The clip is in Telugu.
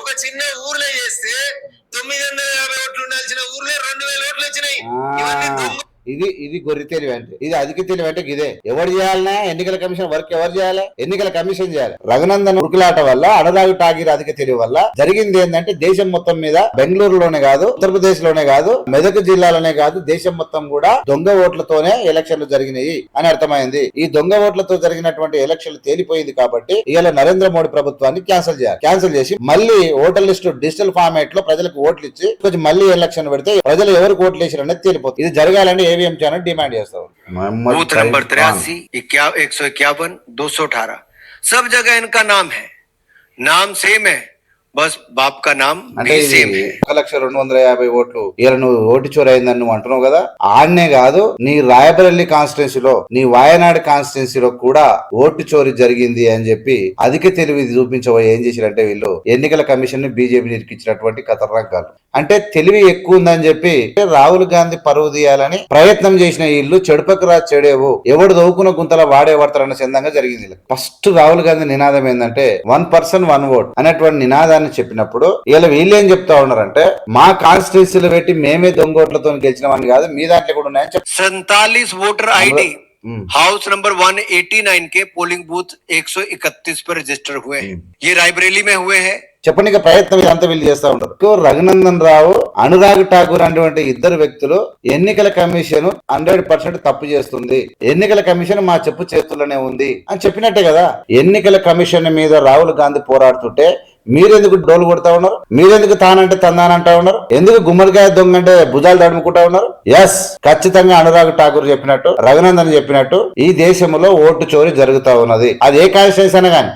ఒక చిన్న ఊర్లో చేస్తే తొమ్మిది వందల యాభై ఓట్లు ఉండాల్సిన ఊర్లో రెండు వేల ఓట్లు వచ్చినాయి. ఇవన్నీ ఇది ఇది గొర్రె తెలివి అంటే ఇది అధిక తెలివి అంటే ఇదే. ఎవరు చేయాలన్నా ఎన్నికల కమిషన్ వర్క్ ఎవరు చేయాలి? ఎన్నికల కమిషన్ చేయాలి. రఘునందన్ ఉరుకులాట వల్ల అనురాగ్ ఠాగీర్ అధిక తెలివి వల్ల జరిగింది ఏంటంటే దేశం మొత్తం మీద బెంగళూరులోనే కాదు ఉత్తరప్రదేశ్లోనే కాదు మెదక్ జిల్లాలోనే కాదు దేశం మొత్తం కూడా దొంగ ఓట్లతోనే ఎలక్షన్లు జరిగినాయి అని అర్థమైంది. ఈ దొంగ ఓట్లతో జరిగినటువంటి ఎలక్షన్లు తేలిపోయింది కాబట్టి ఇవాళ నరేంద్ర మోడీ ప్రభుత్వాన్ని క్యాన్సిల్ చేయాలి. క్యాన్సిల్ చేసి మళ్ళీ ఓటర్ లిస్ట్ డిజిటల్ ఫార్మాట్లో ప్రజలకు ఓట్లు ఇచ్చి కొంచెం మళ్ళీ ఎలక్షన్ పెడితే ప్రజలు ఎవరికి ఓట్లు వేసారు అనేది తేలిపోతుంది. ఇది జరగాలని ఏవిఎం ఛానల్ డిమాండ్ చేస్తాం बूथ नंबर तिरासी एक सौ इक्यावन दो सौ अठारह सब जगह इनका नाम है नाम सेम है బస్ బాప్ కా నామ్ ఒక లక్ష రెండు వందల యాభై ఓట్లు. ఇలా నువ్వు ఓటు చోరైందని నువ్వు అంటున్నావు కదా? ఆడనే కాదు నీ రాయబరెల్లి కాన్స్టిట్యున్సీలో నీ వాయనాడు కాన్స్టిట్యున్సీలో కూడా ఓటు చోరీ జరిగింది అని చెప్పి అధిక తెలివి చూపించవో ఏం చేసినట్టే వీళ్ళు ఎన్నికల కమిషన్ని బీజేపీ ఇరికించినటువంటి కథరంకాలు. అంటే తెలివి ఎక్కువ ఉందని చెప్పి రాహుల్ గాంధీ పరువు తీయాలని ప్రయత్నం చేసిన వీళ్ళు చెడుపక్క రా చెడేవు. ఎవడు దవ్వుకున్న గుంతల వాడే పడతారన్న చందంగా జరిగింది. ఫస్ట్ రాహుల్ గాంధీ నినాదం ఏంటంటే వన్ పర్సన్ వన్ ఓట్ అనేటువంటి నినాదాన్ని చెప్పినప్పుడు వీళ్ళు వీళ్ళు ఏం చెప్తా ఉన్నారంటే మా కాన్స్టిట్యూన్సీలు పెట్టి మేమే దొంగ ఓట్లతో గెలిచినామని కాదు మీ దాంట్లో కూడా ఉన్నాయని చెప్ सैतालीस वोटर आईडी हम्म। हाउस नंबर 189 के पोलिंग बूथ 131 पर रजिस्टर हुए हैं ये रायबरेली में हुए हैं చెప్పనీకి ప్రయత్నం ఇదంతా వీళ్ళు చేస్తా ఉంటారు ఎక్కువ రఘునందన్ రావు అనురాగ్ ఠాకూర్ అనేటువంటి ఇద్దరు వ్యక్తులు ఎన్నికల కమిషన్ హండ్రెడ్ పర్సెంట్ తప్పు చేస్తుంది ఎన్నికల కమిషన్ మా చెప్పు చేతుల్లోనే ఉంది అని చెప్పినట్టే కదా ఎన్నికల కమిషన్ మీద రాహుల్ గాంధీ పోరాడుతుంటే మీరెందుకు డోలు కొడతా ఉన్నారు? మీరెందుకు తానంటే తందానంటా ఉన్నారు? ఎందుకు గుమ్మడికాయ దొంగ అంటే భుజాలు తడుముకుంటా ఉన్నారు? ఎస్ ఖచ్చితంగా అనురాగ్ ఠాకూర్ చెప్పినట్టు రఘునందన్ చెప్పినట్టు ఈ దేశంలో ఓటు చోరీ జరుగుతా ఉన్నది. అది ఏ కాన్స్టిట్యూన్స్ అయినా కానీ.